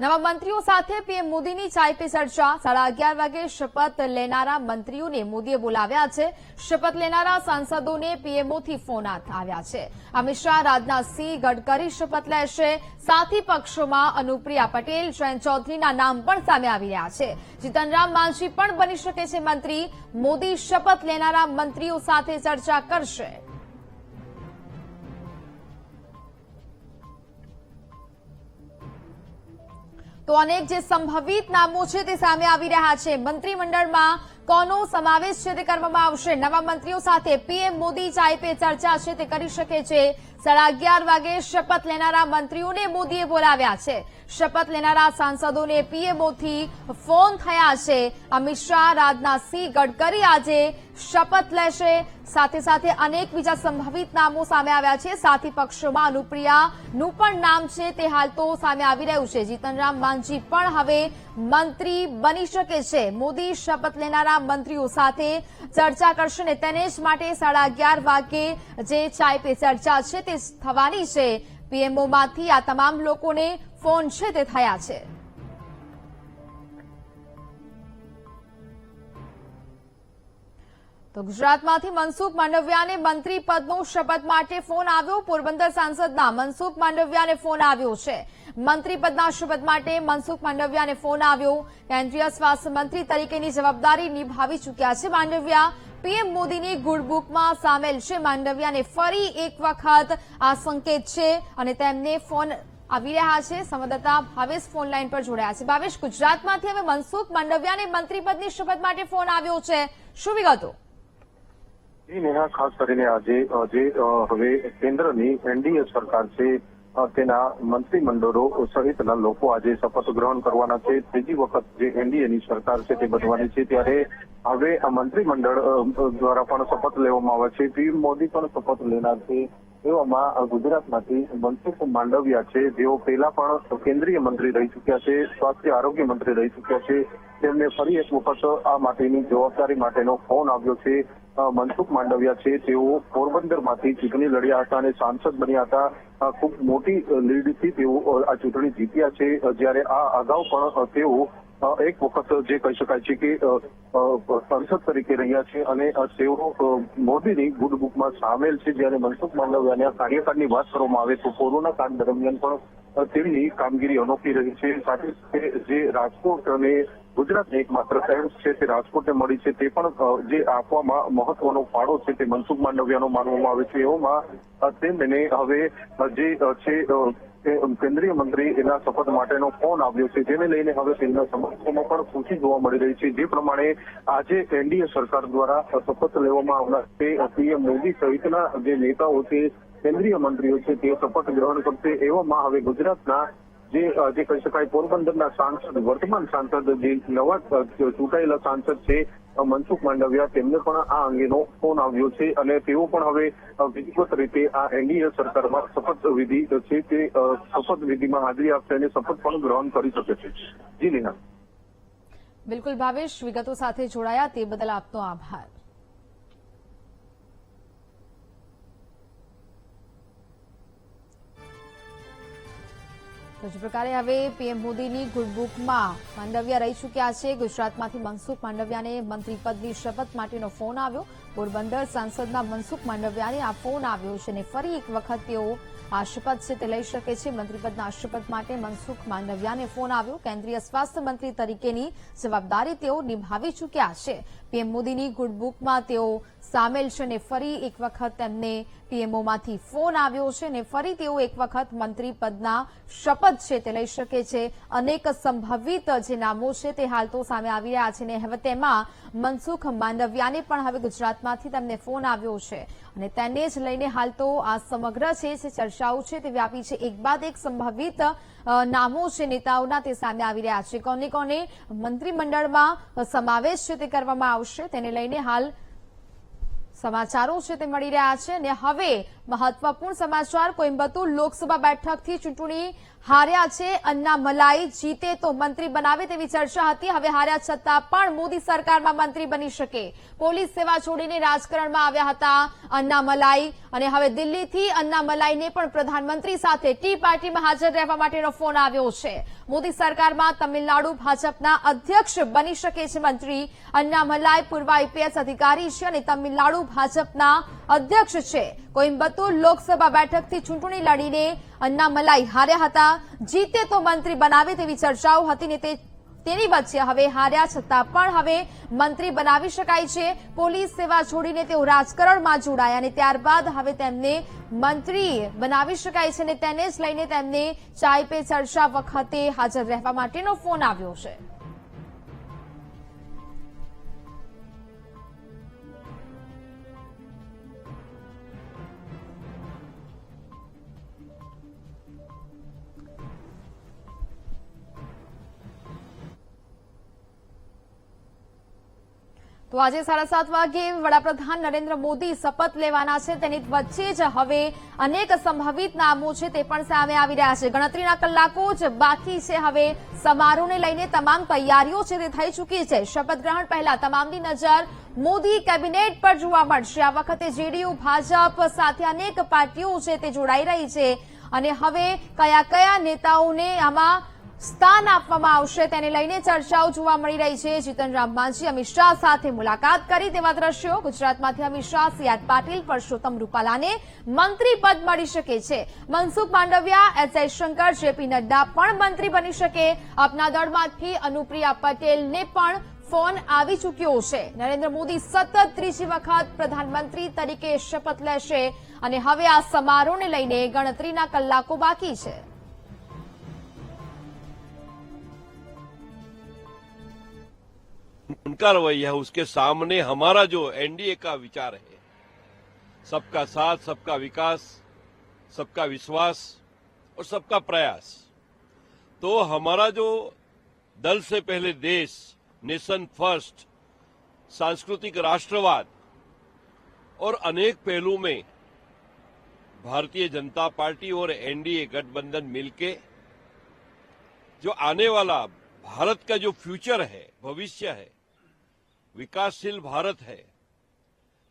નવા મંત્રીઓ સાથે પીએમ મોદીની ચાય પે ચર્ચા. સાડા અગિયાર વાગે શપથ લેનારા મંત્રીઓને મોદીએ બોલાવ્યા છે. શપથ લેનારા સાંસદોને પીએમઓથી ફોન આવ્યા છે. અમિત શાહ રાજનાથસિંહ ગડકરી શપથ લેશે. સાથી પક્ષોમાં અનુપ્રિયા પટેલ, જયંત ચૌધરીના નામ પણ સામે આવી રહ્યા છે. જીતનરામ માંઝી પણ બની શકે છે મંત્રી. મોદી શપથ લેનારા મંત્રીઓ સાથે ચર્ચા કરશે. તો અનેક જે સંભવિત નામો છે તે સામે આવી રહ્યા છે. મંત્રીમંડળમાં કોનો સમાવેશ છે તે કરવામાં આવશે. નવા મંત્રીઓ સાથે પીએમ મોદી ચાય પે ચર્ચા છે તે કરી શકે છે. સાડા અગિયાર વાગે શપથ લેનારા મંત્રીઓને મોદીએ બોલાવ્યા છે. શપથ લેનારા સાંસદોને પીએમઓથી ફોન થયા છે. અમિત શાહ, રાજનાથસિંહ, ગડકરી આજે શપથ લેશે. સાથે સાથે અનેક બીજા સંભવિત નામો સામે આવ્યા છે. સાથી પક્ષોમાં અનુપ્રિયાનું પણ નામ છે. તે હાલ તો સામે આવી રહ્યું છે. જીતનરામ માંઝી પણ હવે મંત્રી બની શકે છે. મોદી શપથ લેનારા મંત્રીઓ સાથે ચર્ચા કરશે ને તેને જ માટે સાડા અગિયાર વાગે જે ચાય પે ચર્ચા છે તે થવાની છે. પીએમઓમાંથી આ તમામ લોકોને ફોન છે તે થયા છે. તો ગુજરાતમાંથી મનસુખ માંડવિયાને મંત્રી પદનો શપથ માટે ફોન આવ્યો. પોરબંદર સાંસદના મનસુખ માંડવિયાને ફોન આવ્યો છે. મંત્રી પદના શપથ માટે મનસુખ માંડવિયાને ફોન આવ્યો. કેન્દ્રીય સ્વાસ્થ્ય મંત્રી તરીકેની જવાબદારી નિભાવી ચૂક્યા છે માંડવિયા. પીએમ મોદીની ગુડબુકમાં સામેલ છે માંડવિયાને ફરી એક વખત આ સંકેત છે અને તેમને ફોન આવી રહ્યા છે. સંવાદદાતા ભાવેશ ફોન લાઈન પર જોડાયા છે. ભાવેશ, ગુજરાતમાંથી હવે મનસુખ માંડવિયાને મંત્રી પદની શપથ માટે ફોન આવ્યો છે. શું વિગતો? નેહા ખાસ કરીને આજે જે હવે કેન્દ્રની એનડીએ સરકાર છે તેના મંત્રીમંડળો સહિતના લોકો આજે શપથ ગ્રહણ કરવાના છે ત્રીજી વખત જે એનડીએની સરકાર છે તે બનવાની છે ત્યારે હવે આ મંત્રીમંડળ દ્વારા પણ શપથ લેવામાં આવે છે પીએમ મોદી પણ શપથ લેનાર છે એવામાં ગુજરાતમાંથી મનસુખ માંડવિયા છે જેઓ પહેલા પણ કેન્દ્રીય મંત્રી રહી ચૂક્યા છે, સ્વાસ્થ્ય, આરોગ્ય મંત્રી રહી ચૂક્યા છે। તેમને ફરી એક વખત આ માટેની જવાબદારી માટેનો ફોન આવ્યો છે. મનસુખ માંડવિયા છે. તેઓ પોરબંદરમાંથી ચૂંટણી લડ્યા હતા અને સાંસદ બન્યા હતા. ખૂબ મોટી લીડથી તેઓ આ ચૂંટણી જીત્યા છે. જ્યારે આ અગાઉ પણ તેઓ એક વખત જે કહી શકાય છે કે સંસદ તરીકે રહ્યા છે અને તેઓ મોદીની ગુડ બુકમાં સામેલ છે. જ્યારે મનસુખ માંડવિયાના કાર્યકાળની વાત કરવામાં આવે તો કોરોના કાળ દરમિયાન પણ તેમની કામગીરી અનોખી રહી છે. સાથે જે રાજકોટ અને ગુજરાતને એકમાત્ર શહેર છે તે રાજકોટને મળી છે તે પણ જે આપવામાં મહત્વનો ફાળો છે તે મનસુખ માંડવિયાનો માનવામાં આવે છે. એવામાં તેમને હવે જે છે કેન્દ્રીય મંત્રી એના શપથ માટેનો ફોન આવ્યો છે જેને લઈને હવે તેમના સમર્થકોમાં પણ ખુશી જોવા મળી રહી છે. જે પ્રમાણે આજે એનડીએ સરકાર દ્વારા શપથ લેવામાં આવનાર તે પીએમ મોદી સહિતના જે નેતાઓ છે, કેન્દ્રીય મંત્રીઓ છે, તે શપથ ગ્રહણ કરશે. એવામાં હવે ગુજરાતના જે જે કહી શકાય, પોરબંદરના સાંસદ, વર્તમાન સાંસદ જે નવા ચૂંટાયેલા સાંસદ છે મનસુખ માંડવિયા, તેમને પણ આ અંગેનો ફોન આવ્યો છે અને તેઓ પણ હવે વિધિવત રીતે આ એનડીએ સરકારમાં શપથવિધિ છે તે શપથવિધિમાં વિધિમાં હાજરી આપશે અને શપથ પણ ગ્રહણ કરી શકે છે. જી નેહા બિલકુલ ભાવેશ, વિગતો સાથે જોડાયા. તે બદલ આપનો આભાર. તો જ પ્રકારે હવે પીએમ મોદીની ગુડબુકમાં માંડવિયા રહી ચૂક્યા છે. ગુજરાતમાંથી મનસુખ માંડવિયાને મંત્રી પદની શપથ માટેનો ફોન આવ્યો. પોરબંદર સાંસદના મનસુખ માંડવિયાને આ ફોન આવ્યો છે અને ફરી એક વખત તેઓ આ શપથ છે તે લઈ શકે છે. મંત્રીપદના શપથ માટે મનસુખ માંડવિયાને ફોન આવ્યો. કેન્દ્રીય સ્વાસ્થ્ય મંત્રી તરીકેની જવાબદારી તેઓ નિભાવી ચૂક્યા છે. પીએમ મોદીની ગુડબુકમાં તેઓ સામેલ છે અને ફરી એક વખત તેમને પીએમઓમાંથી ફોન આવ્યો છે અને ફરી તેઓ એક વખત મંત્રી પદના શપથ છે તે લઈ શકે છે. અનેક સંભવિત જે નામો છે તે હાલ તો સામે આવી રહ્યા છે અને હવે તેમાં મનસુખ માંડવિયાને પણ હવે ગુજરાતમાંથી તેમને ફોન આવ્યો છે. અને તેને જ લઈને હાલ તો આ સમગ્ર છે જે ચર્ચાઓ છે તે વ્યાપી છે. એક બાદ એક સંભવિત નામો છે નેતાઓના તે સામે આવી રહ્યા છે. કોને કોને? મંત્રીમંડળમાં સમાવેશ છે તે કરવામાં આવશે. તેને લઈને હાલ સમાચારો છે તે મળી રહ્યા છે અને હવે મહત્વપૂર્ણ સમાચાર, કોઇમ્બતુર લોકસભા બેઠકથી ચૂંટણી હાર્યા છે. અન્ના મલાઈ જીતે તો મંત્રી બનાવે તેવી ચર્ચા હતી. હવે હાર્યા છતાં પણ મોદી સરકારમાં મંત્રી બની શકે. પોલીસ સેવા છોડીને રાજકારણમાં આવ્યા હતા અન્ના મલાઈ. અને હવે દિલ્હીથી અન્ના મલાઈને પણ પ્રધાનમંત્રી સાથે ટી પાર્ટીમાં હાજર રહેવા માટેનો ફોન આવ્યો છે. મોદી સરકારમાં તમિલનાડુ ભાજપના અધ્યક્ષ બની શકે છે મંત્રી. અન્ના મલાઈ પૂર્વ આઈપીએસ અધિકારી છે અને તમિલનાડુ ભાજપના અધ્યક્ષ છે. કોઇમ્બતુર લોકસભા બેઠકથી ચૂંટણી લડીને અન્ના મલાઈ હાર્યા હતા. જીતે તો મંત્રી બનાવે તેવી ચર્ચાઓ હતી ને તે તેની વચ્ચે હવે હાર્યા છતાં પણ હવે મંત્રી બનાવી શકાય છે. પોલીસ સેવા છોડીને તેઓ રાજકારણમાં જોડાયા અને ત્યારબાદ હવે તેમને મંત્રી બનાવી શકાય છે અને તેને જ લઈને તેમને ચાય પે ચર્ચા વખતે હાજર રહેવા માટેનો ફોન આવ્યો છે. તો આજે સાડા સાત વાગે વડાપ્રધાન નરેન્દ્ર મોદી શપથ લેવાના છે. તેની વચ્ચે જ હવે અનેક સંભવિત નામો છે તે પણ સામે આવી રહ્યા છે. ગણતરીના કલાકો જ બાકી છે. હવે સમારોહને લઈને તમામ તૈયારીઓ છે તે થઈ ચૂકી છે. શપથ ગ્રહણ પહેલા તમામની નજર મોદી કેબિનેટ પર જોવા મળશે. આ વખતે જેડીયુ, ભાજપ સાથે અનેક પાર્ટીઓ છે તે જોડાઈ રહી છે. અને હવે કયા કયા નેતાઓને આમાં સ્થાન આપવામાં આવશે. તેને લઈને ચર્ચાઓ જોવા મળી રહી છે. જીતન રામ માંઝી અમિત શાહ સાથે મુલાકાત કરી તેવા દ્રશ્યો ગુજરાતમાંથી અમિત શાહ સી પાટીલ, પરસોત્તમ રૂપાલાને મંત્રી પદ મળી શકે છે. મનસુખ માંડવિયા, એસ જયશંકર જેપી નડ્ડા પણ મંત્રી બની શકે. આપના દળમાંથી અનુપ્રિયા પટેલને પણ ફોન આવી ચૂક્યો છે. નરેન્દ્ર મોદી સતત ત્રીજી વખત પ્રધાનમંત્રી તરીકે શપથ લેશે. અને હવે આ સમારોહને લઈને ગણતરીના કલાકો બાકી છે. उनका रवैया उसके सामने हमारा जो एनडीए का विचार है, सबका साथ, सबका विकास, सबका विश्वास और सबका प्रयास। तो हमारा जो दल से पहले देश, नेशन फ़र्स्ट, सांस्कृतिक राष्ट्रवाद और अनेक पहलू में भारतीय जनता पार्टी और एनडीए गठबंधन मिलके जो आने वाला भारत का जो फ्यूचर है, भविष्य है विकासशील भारत है,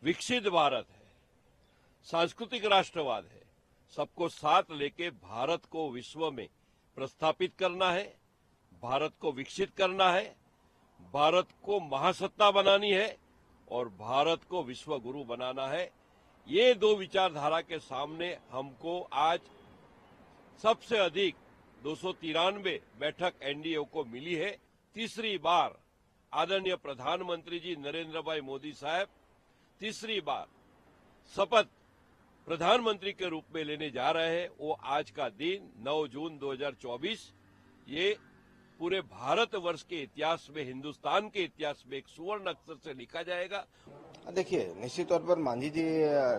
विकसित भारत है, सांस्कृतिक राष्ट्रवाद है। सबको साथ लेके भारत को विश्व में प्रस्थापित करना है, भारत को विकसित करना है, भारत को महासत्ता बनानी है और भारत को विश्व गुरु बनाना है। ये दो विचारधारा के सामने हमको आज सबसे अधिक दो सौ तिरानवे बैठक एनडीए को मिली है। तीसरी बार आदरणीय प्रधानमंत्री जी नरेंद्र भाई मोदी साहब, तीसरी बार शपथ प्रधानमंत्री के रूप में लेने जा रहे हैं। वो आज का दिन 9 जून 2024 ये पूरे भारतवर्ष के इतिहास में, हिंदुस्तान के इतिहास में एक सुवर्ण अक्षर से लिखा जाएगा। देखिए, निश्चित तौर पर मांझी जी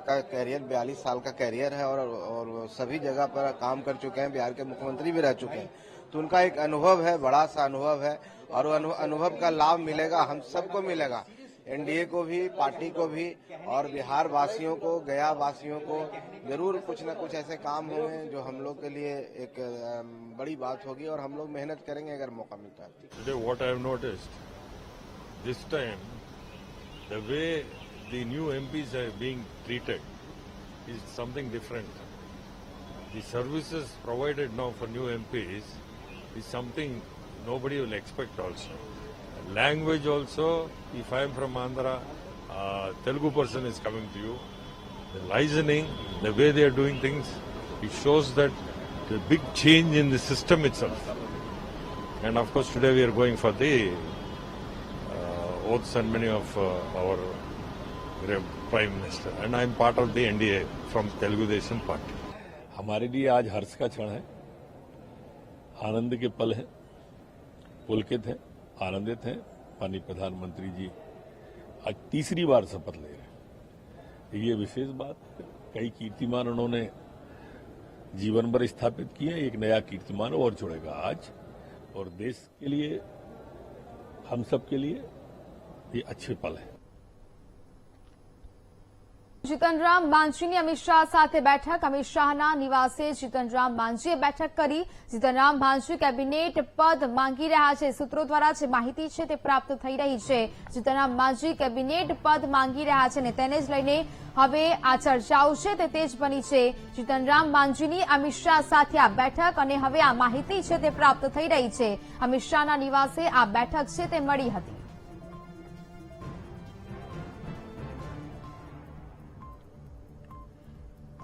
का कैरियर 42 साल का कैरियर है और और सभी जगह पर काम कर चुके हैं, बिहार के मुख्यमंत्री भी रह चुके हैं। तो उनका एक अनुभव है, बड़ा सा अनुभव है। और अनुभव का लाभ मिलेगा, हम सबको मिलेगा। एनडीए को भी, पार्टी को भी और बिहार वासियों को गया वासियों को ज़रूर कुछ न कुछ ऐसे काम होंगे जो हम लोग के लिए एक बड़ी बात होगी और हम लोग मेहनत करेंगे अगर मौका मिलता है। This time the way the new MPs being treated is something different the services provided now for new MPs is something nobody will expect also. Language also, if I am from Andhra, uh, Telugu person is coming to you. The listening, the way they are doing things, it shows that the big change in the system itself. And of course, today we are going for the uh, oath ceremony of uh, our great Prime Minister. And I am part of the NDA from Telugu Desam Party. हमारे लिए आज हर्ष का क्षण है आनंद के पल है पुलकित हैं, आनंदित हैं। माननीय प्रधानमंत्री जी आज तीसरी बार शपथ ले रहे हैं। ये विशेष बात कई कीर्तिमान उन्होंने जीवन भर स्थापित किए, एक नया कीर्तिमान और जुड़ेगा आज। और देश के लिए, हम सब के लिए ये अच्छे पल है। જીતનરામ માંઝીની અમિત શાહ સાથે બેઠક. અમિત શાહના નિવાસે જીતનરામ માંઝીએ બેઠક કરી. જીતનરામ માંઝી કેબિનેટ પદ માંગી રહ્યા છે. સૂત્રો દ્વારા જે માહિતી છે તે પ્રાપ્ત થઈ રહી છે. જીતનરામ માંઝી કેબિનેટ પદ માંગી રહ્યા છે અને તેને જ લઈને હવે આ ચર્ચાઓ છે તે તેજ બની છે. જીતનરામ માંઝીની અમિત શાહ સાથે આ બેઠક અને હવે આ માહિતી છે તે પ્રાપ્ત થઈ રહી છે. અમિત શાહના નિવાસે આ બેઠક છે તે મળી હતી.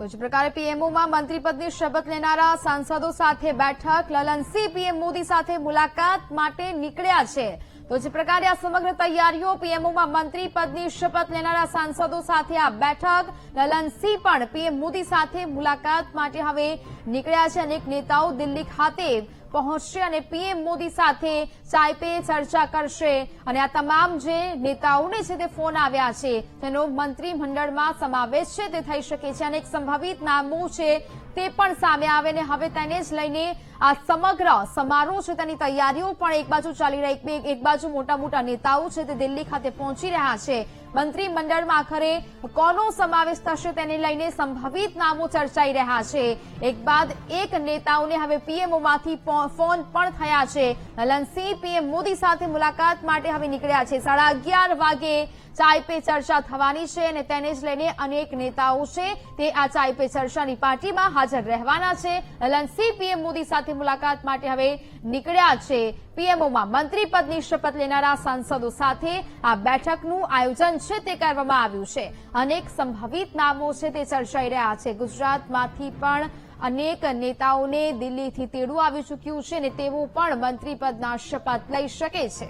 તો જ પ્રકારે પીએમઓમાં મંત્રીપદની શપથ લેનારા સાંસદો સાથે બેઠક, લલનસિંહ પીએમ મોદી સાથે મુલાકાત માટે નીકળ્યા છે. તો જે પ્રકારે આ સમગ્ર તૈયારીઓ પીએમઓમાં મંત્રીપદની શપથ લેનારા સાંસદો સાથે આ બેઠક, લલનસિંહ પણ પીએમ મોદી સાથે મુલાકાત માટે હવે નીકળ્યા છે અનેક નેતાઓ દિલ્હી ખાતે પહોંચશે અને પીએમ મોદી સાથે ચાય ચર્ચા કરશે. અને આ તમામ જે નેતાઓને છે તે ફોન આવ્યા છે, તેનો મંત્રીમંડળમાં સમાવેશ છે તે થઈ શકે છે. અને એક સંભવિત નામો છે તે પણ સામે આવે ને હવે તેને જ લઈને આ સમગ્ર સમારોહ છે તેની તૈયારીઓ પણ એક બાજુ ચાલી રહી, એક- એક બાજુ મોટા મોટા નેતાઓ છે તે દિલ્હી ખાતે પહોંચી રહ્યા છે. મંત્રીમંડળમાં આખરે કોનો સમાવેશ થશે તેને લઈને સંભવિત નામો ચર્ચાઈ રહ્યા છે. એક બાદ એક નેતાઓને હવે પીએમઓમાંથી ફોન પણ થયા છે. લલનસિંહ પીએમ મોદી સાથે મુલાકાત માટે હવે નીકળ્યા છે. સાડા અગિયાર વાગે ચાય પે ચર્ચા થવાની છે અને તેને જ લઈને અનેક નેતાઓ છે તે આ ચાય પે ચર્ચાની પાર્ટીમાં હાજર રહેવાના છે. લલનસિંહ પીએમ મોદી સાથે મુલાકાત માટે હવે નીકળ્યા છે. પીએમઓમાં મંત્રીપદની શપથ લેનારા સાંસદો સાથે આ બેઠકનું આયોજન છે તે કરવામાં આવ્યું છે. અનેક સંભવિત નામો છે તે ચર્ચાઈ રહ્યા છે. ગુજરાતમાંથી પણ અનેક નેતાઓને દિલ્હીથી તેડું આવી ચૂક્યું છે અને તેઓ પણ મંત્રીપદના શપથ લઈ શકે છે.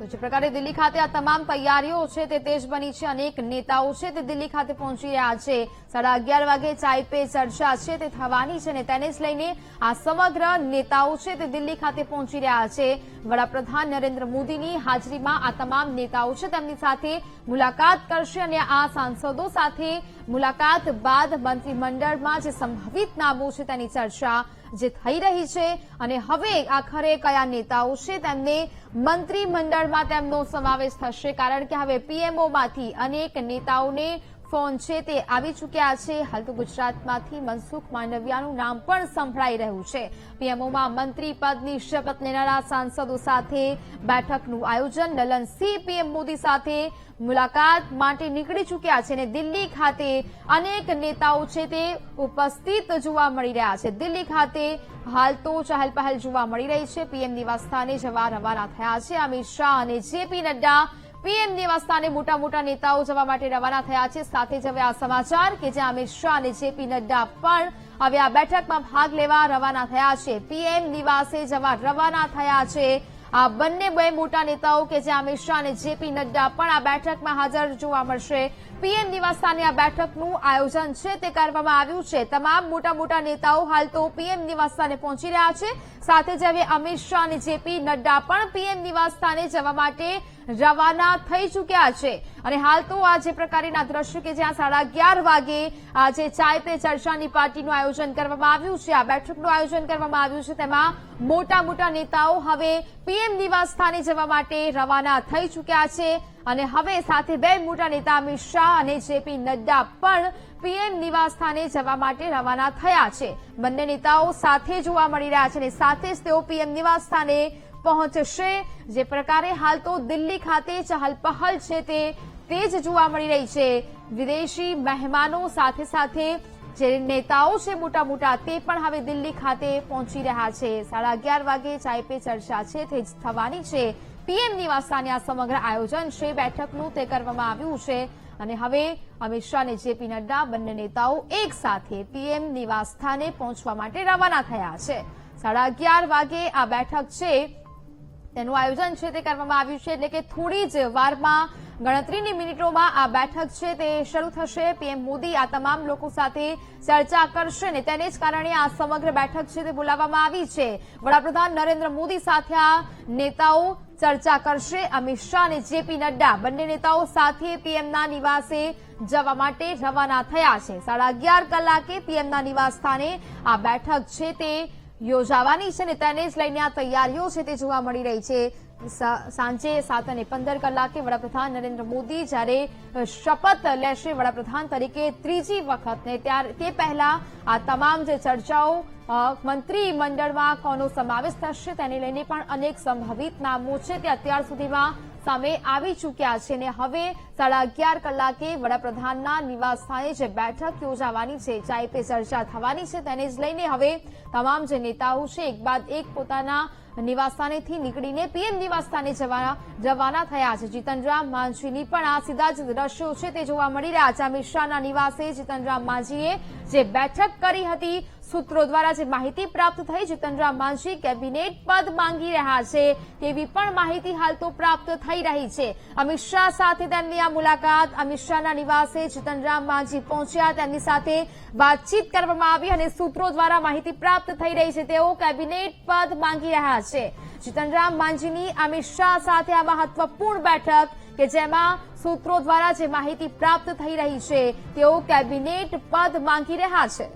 તો જે પ્રકારે દિલ્હી ખાતે આ તમામ તૈયારીઓ છે તે તેજ બની છે. અનેક નેતાઓ છે તે દિલ્હી ખાતે પહોંચી રહ્યા છે. સાડા અગિયાર વાગે ચાય પે ચર્ચા છે તે થવાની છે અને તેને જ લઈને આ સમગ્ર નેતાઓ છે તે દિલ્હી ખાતે પહોંચી રહ્યા છે. વડાપ્રધાન નરેન્દ્ર મોદીની હાજરીમાં આ તમામ નેતાઓ છે તેમની સાથે મુલાકાત કરશે અને આ સાંસદો સાથે મુલાકાત બાદ મંત્રીમંડળમાં જે સંભવિત નામો છે તેની ચર્ચા જે થઈ રહી છે અને હવે આખરે કયા નેતાઓ છે તેમને મંત્રીમંડળમાં તેમનો સમાવેશ થશે કારણ કે હવે પીએમઓમાંથી અનેક નેતાઓને ફોન છે તે આવી ચૂક્યા છે. હાલ તો ગુજરાતમાંથી મનસુખ માંડવિયાનું નામ પણ સંભળાઈ રહ્યું છે. પીએમઓમાં મંત્રી પદની શપથ લેનારા સાંસદો સાથે બેઠકનું આયોજન. નલનસિંહ પીએમ મોદી સાથે મુલાકાત માટે નીકળી ચૂક્યા છે અને દિલ્હી ખાતે અનેક નેતાઓ છે તે ઉપસ્થિત જોવા મળી રહ્યા છે. દિલ્હી ખાતે હાલ તો ચહલ પહલ જોવા મળી રહી છે. પીએમ નિવાસ સ્થાને જવા રવાના થયા છે. અમિત શાહ અને જેપી નડ્ડા પીએમ સ્થાને મોટા મોટા નેતાઓ જવા માટે રવાના થયા છે. સાથે જ હવે આ સમાચાર કે જ્યાં અમિત શાહ અને જેપી નડ્ડા પણ હવે આ બેઠકમાં ભાગ લેવા રવાના થયા છે. પીએમ નિવાસે જવા રવાના થયા છે. આ બંને બે મોટા નેતાઓ કે જે અમિત શાહ અને જેપી નડ્ડા પણ આ બેઠકમાં હાજર જોવા મળશે. પીએમ નિવાસસ્થાને આ બેઠકનું આયોજન છે તે કરવામાં આવ્યું છે. તમામ મોટા મોટા નેતાઓ હાલ તો પીએમ નિવાસસ્થાને પહોંચી રહ્યા છે. સાથે જ હવે અમિત શાહ અને જેપી નડ્ડા પણ પીએમ નિવાસ સ્થાને જવા માટે રવાના થઈ ચૂક્યા છે. અને હાલ તો આ જે પ્રકારના દ્રશ્યો કે જ્યાં સાડા અગિયાર વાગે આજે ચાય પે ચર્ચાની પાર્ટીનું આયોજન કરવામાં આવ્યું છે, આ બેઠકનું આયોજન કરવામાં આવ્યું છે, તેમાં મોટા મોટા નેતાઓ હવે પીએમ નિવાસ સ્થાને જવા માટે રવાના થઈ ચૂક્યા છે. અને હવે સાથે બે મોટા નેતા અમિત શાહ અને જેપી નડ્ડા પણ પીએમ નિવાસ સ્થાને જવા માટે રવાના થયા છે. બંને નેતાઓ સાથે જોવા મળી રહ્યા છે અને સાથે જ તેઓ પીએમ નિવાસ સ્થાને પહોંચશે. જે પ્રકારે હાલ તો દિલ્હી ખાતે ચહલપહલ છે તે તેજ જોવા મળી રહી છે. વિદેશી મહેમાનો સાથે સાથે જે નેતાઓ છે મોટા મોટા તે પણ હવે દિલ્હી ખાતે પહોંચી રહ્યા છે. સાડા અગિયાર વાગે ચાય પે ચર્ચા છે, તે જ થવાની છે. પીએમ નિવાસ સ્થાને આ સમગ્ર આયોજન છે, બેઠકનું તે કરવામાં આવ્યું છે. અને હવે અમિત શાહ અને જેપી નડ્ડા બંને નેતાઓ એક સાથે પીએમ નિવાસ સ્થાને પહોંચવા માટે રવાના થયા છે. સાડા અગિયાર વાગે આ બેઠક છે. તેનું આયોજન છે તે કરવામાં આવ્યું છે. એટલે કે થોડી જ વારમાં ગણતરીની મિનિટોમાં આ બેઠક છે તે શરૂ થશે. પીએમ મોદી આ તમામ લોકો સાથે ચર્ચા કરશે ને તેને જ કારણે આ સમગ્ર બેઠક છે તે બોલાવવામાં આવી છે. વડાપ્રધાન નરેન્દ્ર મોદી સાથે આ નેતાઓ ચર્ચા કરશે. અમિત શાહ અને જેપી નડ્ડા બંને નેતાઓ સાથે પીએમના નિવાસે જવા માટે રવાના થયા છે. સાડા અગિયાર કલાકે પીએમના નિવાસ સ્થાને આ બેઠક છે તે યોજાવાની છે ને તેને જ લઈને આ તૈયારીઓ છે તે જોવા મળી રહી છે. સાંજે સાત અને પંદર કલાકે વડાપ્રધાન નરેન્દ્ર મોદી જ્યારે શપથ લેશે વડાપ્રધાન તરીકે ત્રીજી વખત ને ત્યારે, તે પહેલા આ તમામ જે ચર્ચાઓ મંત્રીમંડળમાં મંત્રી મંડળમાં કોનો સમાવેશ થશે તેને લઈને પણ અનેક સંભવિત નામો છે તે અત્યાર સુધીમાં સામે આવી ચૂક્યા છે ને હવે સાડા અગિયાર કલાકે વડાપ્રધાનના નિવાસ સ્થાને જે બેઠક યોજાવાની છે ચાય પે ચર્ચા થવાની છે તેને જ લઈને હવે તમામ જે નેતાઓ છે, એક બાદ એક પોતાના નિવાસસ્થાનેથી નીકળીને પીએમ નિવાસસ્થાને જવાના રવાના થયા છે. જીતનરામ માંઝીની પણ આ સીધા જ દ્રશ્યો છે તે જોવા મળી રહ્યા છે. અમિત શાહના નિવાસે જીતનરામ માંઝીએ જે બેઠક કરી હતી સૂત્રો દ્વારા જે માહિતી પ્રાપ્ત થઈ જીતનરામ માંઝી કેબિનેટ પદ માંગી રહ્યા છે, તેવી પણ માહિતી હાલ તો પ્રાપ્ત થઈ રહી છે. અમિત શાહ સાથે તેમની આ મુલાકાત, અમિત શાહના નિવાસે જીતનરામ માંઝી પહોંચ્યા. તેમની સાથે વાતચીત કરવામાં આવી અને સૂત્રો દ્વારા માહિતી પ્રાપ્ત થઈ રહી છે. તેઓ કેબિનેટ પદ માંગી રહ્યા છે. જીતનરામ માંઝીની અમિત શાહ સાથે આ મહત્વપૂર્ણ બેઠક કે જેમાં સૂત્રો દ્વારા જે માહિતી પ્રાપ્ત થઈ રહી છે, તેઓ કેબિનેટ પદ માંગી રહ્યા છે.